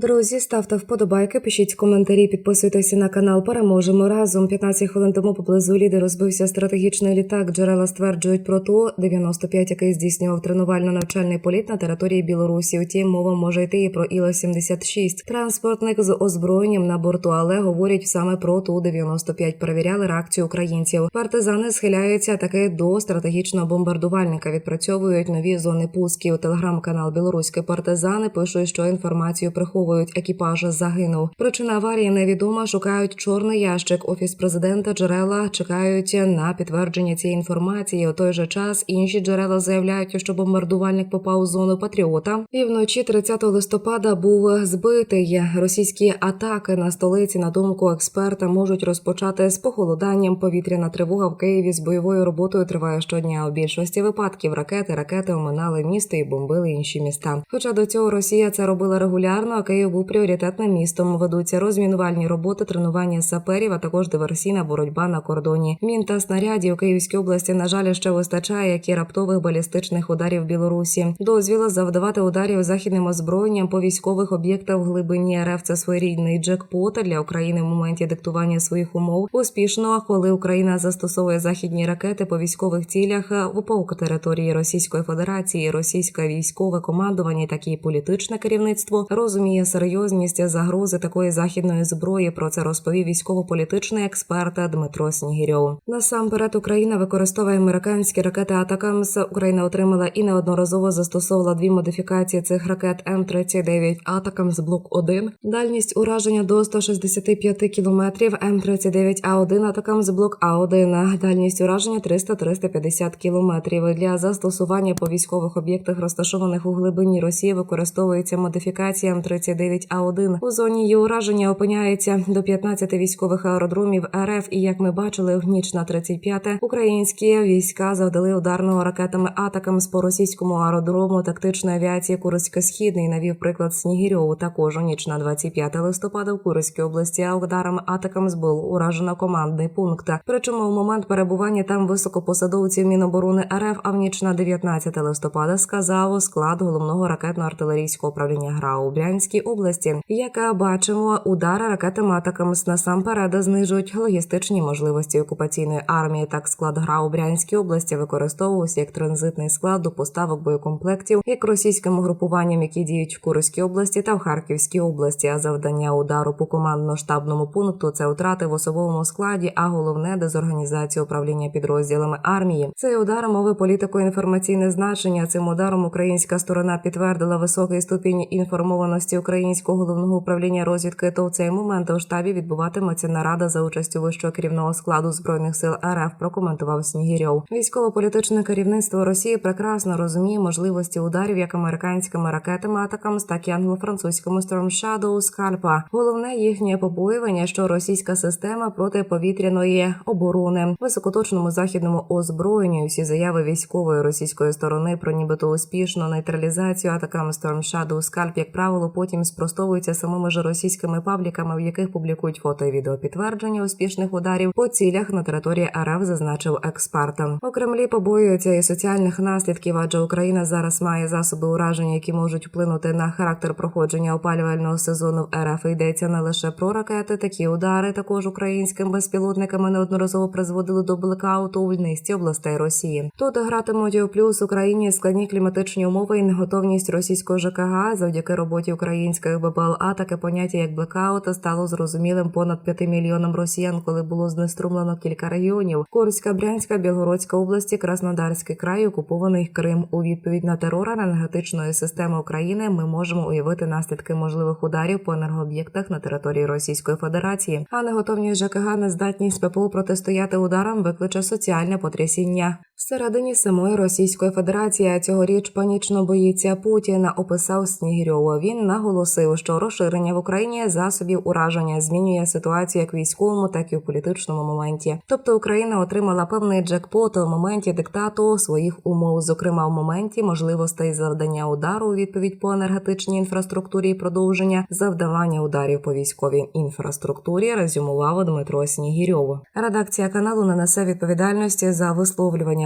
Друзі, ставте вподобайки, пишіть коментарі, підписуйтеся на канал. Переможемо разом. 15 хвилин тому поблизу ліди розбився стратегічний літак. Джерела стверджують про ту 95 який здійснював тренувально-навчальний політ на території Білорусі. Утім, мова може йти і про іла 76 Транспортник з озброєнням на борту, але говорять саме про ту 95 Перевіряли реакцію українців. Партизани схиляються таки до стратегічного бомбардувальника. Відпрацьовують нові зони пусків. Телеграм-канал Білоруські партизани пишуть, що інформацію приховують. Екіпаж загинув. Причина аварії невідома. Шукають чорний ящик. Офіс президента джерела чекають на підтвердження цієї інформації. У той же час інші джерела заявляють, що бомбардувальник попав у зону патріота. І вночі 30 листопада був збитий. Російські атаки на столиці, на думку експерта, можуть розпочати з похолоданням. Повітряна тривога в Києві з бойовою роботою триває щодня. У більшості випадків ракети ракети оминали місто і бомбили інші міста. Хоча до цього Росія це робила регулярно, а Київ був пріоритетним містом. Ведуться розмінувальні роботи, тренування саперів, а також диверсійна боротьба на кордоні. Мін та снарядів у Київській області, на жаль, ще вистачає, як і раптових балістичних ударів Білорусі. Дозвіл завдавати ударів західним озброєнням по військових об'єктах в глибині РФ це своєрідний джекпот для України в моменті диктування своїх умов. Успішно, коли Україна застосовує західні ракети по військових цілях в опаук території Російської Федерації, російське військове командування, так і політичне керівництво розуміє серйозність загрози такої західної зброї. Про це розповів військово-політичний експерт Дмитро Снігірьов. Насамперед Україна використовує американські ракети Атакамс. Україна отримала і неодноразово застосовувала дві модифікації цих ракет М-39 Атакамс Блок 1 Дальність ураження до 165 кілометрів. М-39 А1 Атакамс Блок А1 Дальність ураження 300-350 кілометрів. Для застосування по військових об'єктах, розташованих у глибині Росії, використовується модифікація М-39 А1 У зоні її ураження опиняється до 15 військових аеродромів РФ. І як ми бачили, в ніч на 35-те українські війська завдали ударного ракетами атакам по російському аеродрому тактичної авіації Курсько-Східний. Навів приклад Снігірьову. Також у ніч на 25 листопада в Курській області ударами атакам було уражено командний пункт. Причому в момент перебування там високопосадовців Міноборони РФ, а в ніч на 19 листопада сказав склад головного ракетно-артилерійського управління ГРА у Брянській області. Як бачимо, удари ракетами атаками насамперед знижують логістичні можливості окупаційної армії. Так склад ГРА у Брянській області використовувався як транзитний склад до поставок боєкомплектів, як російським угрупуванням, які діють в Курській області та в Харківській області. А завдання удару по командно-штабному пункту це втрати в особовому складі, а головне дезорганізація управління підрозділами армії. Цей удар мови політико-інформаційне значення. Цим ударом українська сторона підтвердила високий ступінь інформованості українського головного управління розвідки. То в цей момент у штабі відбуватиметься нарада за участю вищого керівного складу збройних сил РФ. Прокоментував Снігірьов. Військово-політичне керівництво Росії прекрасно розуміє можливості ударів як американськими ракетами атакам, так і англо-французькому Storm Shadow скальпа. Головне їхнє побоювання, що російська система протиповітряної оборони високоточному західному озброєнню. Всі заяви військової російської сторони про нібито успішну нейтралізацію атакам Storm Shadow скальп, як правило, потім спростовуються самими ж російськими пабліками, в яких публікують фото і відео підтвердження успішних ударів по цілях на території РФ, зазначив експерт. У Кремлі побоюються і соціальних наслідків, адже Україна зараз має засоби ураження, які можуть вплинути на характер проходження опалювального сезону в РФ. Йдеться не лише про ракети, такі удари також українським безпілотниками неодноразово призводили до блекауту у низці областей Росії. Тут гратимуть у плюс Україні складні кліматичні умови і неготовність російського ЖКГ завдяки роботі українських БПЛА. Таке поняття як блекаут стало зрозумілим понад 5 мільйонам росіян, коли було знеструмлено кілька регіонів: Курська, Брянська, Білгородська області, Краснодарський край, окупований Крим. У відповідь на терор енергетичної системи України ми можемо уявити наслідки можливих ударів по енергооб'єктах на території Російської Федерації. А неготовність ЖКГ, нездатність ППО протистояти ударам викличе соціальне потрясіння. Всередині самої Російської Федерації цьогоріч панічно боїться Путіна. Описав Снігірьова. Він наголосив, що розширення в Україні засобів ураження змінює ситуацію як в військовому, так і в політичному моменті. Тобто Україна отримала певний джекпот у моменті диктату своїх умов, зокрема в моменті можливостей завдання удару у відповідь по енергетичній інфраструктурі і продовження завдавання ударів по військовій інфраструктурі. Резюмував Дмитро Снігірьов. Редакція каналу не несе відповідальності за висловлювання